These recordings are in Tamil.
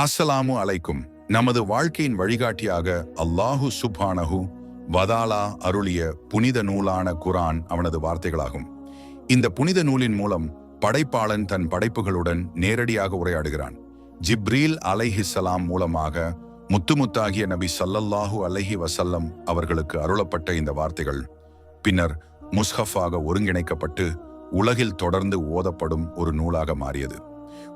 அஸ்ஸலாமு அலைக்கும். நமது வாழ்க்கையின் வழிகாட்டியாக அல்லாஹு சுபானஹு வதாலா அருளிய புனித நூலான குரான் அவனது வார்த்தைகளாகும். இந்த புனித நூலின் மூலம் படைப்பாளன் தன் படைப்புகளுடன் நேரடியாக உரையாடுகிறான். ஜிப்ரீல் அலைஹிசலாம் மூலமாக முத்துமுத்தாகிய நபி சல்லல்லாஹு அலைஹி வசல்லம் அவர்களுக்கு அருளப்பட்ட இந்த வார்த்தைகள் பின்னர் முஸ்ஹஃபாக ஒருங்கிணைக்கப்பட்டு உலகில் தொடர்ந்து ஓதப்படும் ஒரு நூலாக மாறியது.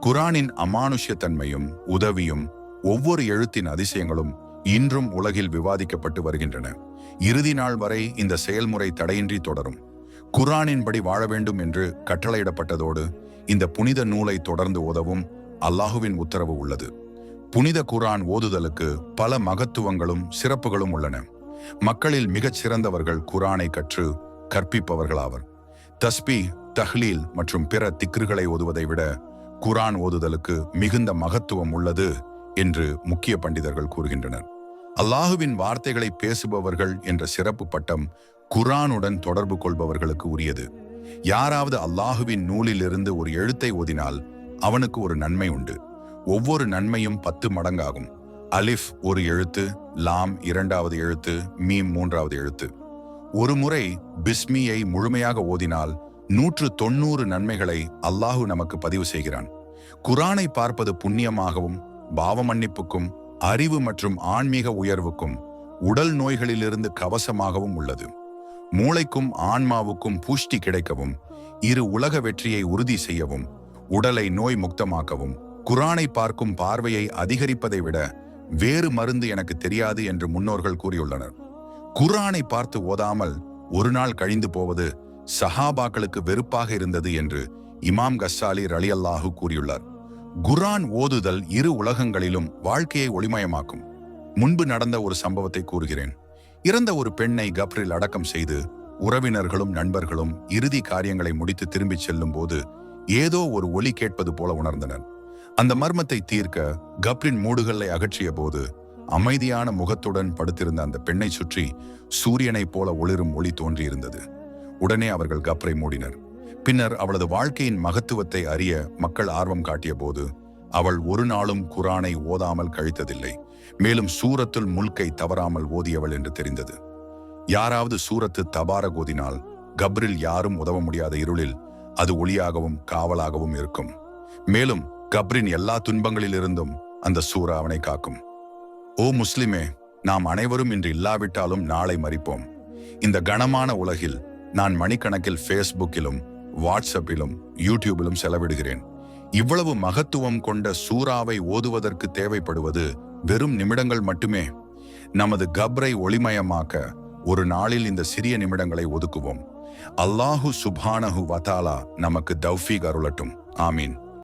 குரானின் அமானுஷ்யத்தன்மையும் உதவியும் ஒவ்வொரு எழுத்தின் அதிசயங்களும் இன்றும் உலகில் விவாதிக்கப்பட்டு வருகின்றன. இறுதி நாள் வரை இந்த செயல்முறை தடையின்றி தொடரும். குரானின்படி வாழ வேண்டும் என்று கட்டளையிடப்பட்டதோடு இந்த புனித நூலை தொடர்ந்து உதவும் அல்லாஹுவின் உத்தரவு உள்ளது. புனித குரான் ஓதுதலுக்கு பல மகத்துவங்களும் சிறப்புகளும் உள்ளன. மக்களில் மிகச் சிறந்தவர்கள் குரானை கற்று கற்பிப்பவர்களாவர். தஸ்பி தஹ்லீல் மற்றும் பிற திக்ருகளை ஓதுவதை விட குரான் ஓதுதலுக்கு மிகுந்த மகத்துவம் உள்ளது என்று முக்கிய பண்டிதர்கள் கூறுகின்றனர். அல்லாஹுவின் வார்த்தைகளை பேசுபவர்கள் என்ற சிறப்பு பட்டம் குரானுடன் தொடர்பு கொள்பவர்களுக்கு உரியது. யாராவது அல்லாஹுவின் நூலிலிருந்து ஒரு எழுத்தை ஓதினால் அவனுக்கு ஒரு நன்மை உண்டு. ஒவ்வொரு நன்மையும் பத்து மடங்காகும். அலிஃப் ஒரு எழுத்து லாம் இரண்டாவது எழுத்து மீம் மூன்றாவது எழுத்து. ஒரு முறை பிஸ்மியை முழுமையாக ஓதினால் நூற்று தொண்ணூறு நன்மைகளை அல்லாஹு நமக்கு பதிவு செய்கிறான். குரானை பார்ப்பது புண்ணியமாகவும் பாவமன்னிப்புக்கும் அறிவு மற்றும் ஆன்மீக உயர்வுக்கும் உடல் நோய்களிலிருந்து கவசமாகவும் உள்ளது. மூளைக்கும் ஆன்மாவுக்கும் புஷ்டி கிடைக்கவும் இரு உலக வெற்றியை உறுதி செய்யவும் உடலை நோய் முக்தமாக்கவும் குரானை பார்க்கும் பார்வையை அதிகரிப்பதை விட வேறு மருந்து எனக்கு தெரியாது என்று முன்னோர்கள் கூறியுள்ளனர். குரானை பார்த்து ஓதாமல் ஒரு நாள் கழிந்து போவது சஹாபாக்களுக்கு வெறுப்பாக இருந்தது என்று இமாம் கஸ்ஸாலி ரலியல்லாஹு கூறியுள்ளார். குரான் ஓதுதல் இரு உலகங்களிலும் வாழ்க்கையை ஒளிமயமாக்கும். முன்பு நடந்த ஒரு சம்பவத்தை கூறுகிறேன். இறந்த ஒரு பெண்ணை கப்ரில் அடக்கம் செய்து உறவினர்களும் நண்பர்களும் இறுதி காரியங்களை முடித்து திரும்பிச் செல்லும் போது ஏதோ ஒரு ஒலி கேட்பது போல உணர்ந்தனர். அந்த மர்மத்தை தீர்க்க கப்ரின் மூடுகளை அகற்றிய போது அமைதியான முகத்துடன் படுத்திருந்த அந்த பெண்ணை சுற்றி சூரியனைப் போல ஒளிரும் ஒளி தோன்றியிருந்தது. உடனே அவர்கள் கப்ரை மூடினர். பின்னர் அவளது வாழ்க்கையின் மகத்துவத்தை அறிய மக்கள் ஆர்வம் காட்டிய போது அவள் ஒரு நாளும் குரானை ஓதாமல் கழித்ததில்லை. மேலும் சூரத்துல் முல்கை தவறாமல் ஓதியவள் என்று தெரிந்தது. யாராவது சூரத்து தபார ஓதினால் கப்ரில் யாரும் உதவ முடியாத இருளில் அது ஒளியாகவும் காவலாகவும் இருக்கும். மேலும் கப்ரின் எல்லா துன்பங்களிலிருந்தும் அந்த சூரா அவனை காக்கும். ஓ முஸ்லிமே நாம் அனைவரும் இன்று இல்லாவிட்டாலும் நாளை மறிப்போம். இந்த கனமான உலகில் நான் மணிக்கணக்கில் ஃபேஸ்புக்கிலும் வாட்ஸ்அப்பிலும் யூடியூபிலும் செலவிடுகிறேன். இவ்வளவு மகத்துவம் கொண்ட சூறாவை ஓதுவதற்கு தேவைப்படுவது வெறும் நிமிடங்கள் மட்டுமே. நமது கப்ரை ஒளிமயமாக்க ஒரு நாளில் இந்த சிறிய நிமிடங்களை ஒதுக்குவோம். அல்லாஹு சுபானஹு வதாலா நமக்கு தௌஃபீக் அருளட்டும். ஆமீன்.